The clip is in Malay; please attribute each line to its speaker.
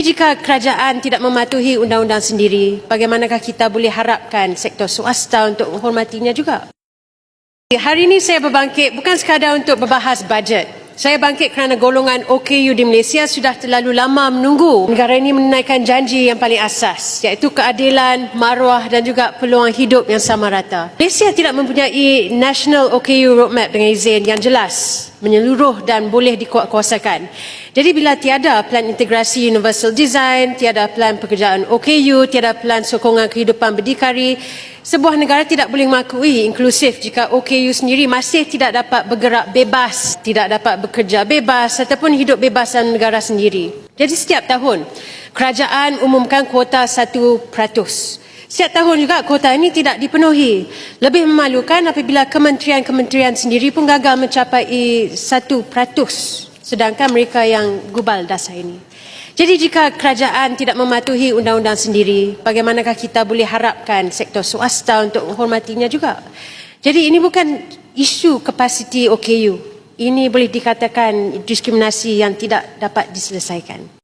Speaker 1: Jika kerajaan tidak mematuhi undang-undang sendiri, bagaimanakah kita boleh harapkan sektor swasta untuk menghormatinya juga? Hari ini saya berbangkit bukan sekadar untuk berbahas bajet. Saya bangkit kerana golongan OKU di Malaysia sudah terlalu lama menunggu negara ini menunaikan janji yang paling asas iaitu keadilan, maruah dan juga peluang hidup yang sama rata. Malaysia tidak mempunyai National OKU Roadmap dengan izin yang jelas, menyeluruh dan boleh dikuatkuasakan. Jadi bila tiada plan integrasi universal design, tiada plan pekerjaan OKU, tiada plan sokongan kehidupan berdikari, sebuah negara tidak boleh mengakui inklusif jika OKU sendiri masih tidak dapat bergerak bebas, tidak dapat bekerja bebas ataupun hidup bebas dalam negara sendiri. Jadi setiap tahun, kerajaan umumkan kuota 1%. Setiap tahun juga kuota ini tidak dipenuhi. Lebih memalukan apabila kementerian-kementerian sendiri pun gagal mencapai 1% sedangkan mereka yang gubal dasar ini. Jadi jika kerajaan tidak mematuhi undang-undang sendiri, bagaimanakah kita boleh harapkan sektor swasta untuk menghormatinya juga? Jadi ini bukan isu kapasiti OKU. Ini boleh dikatakan diskriminasi yang tidak dapat diselesaikan.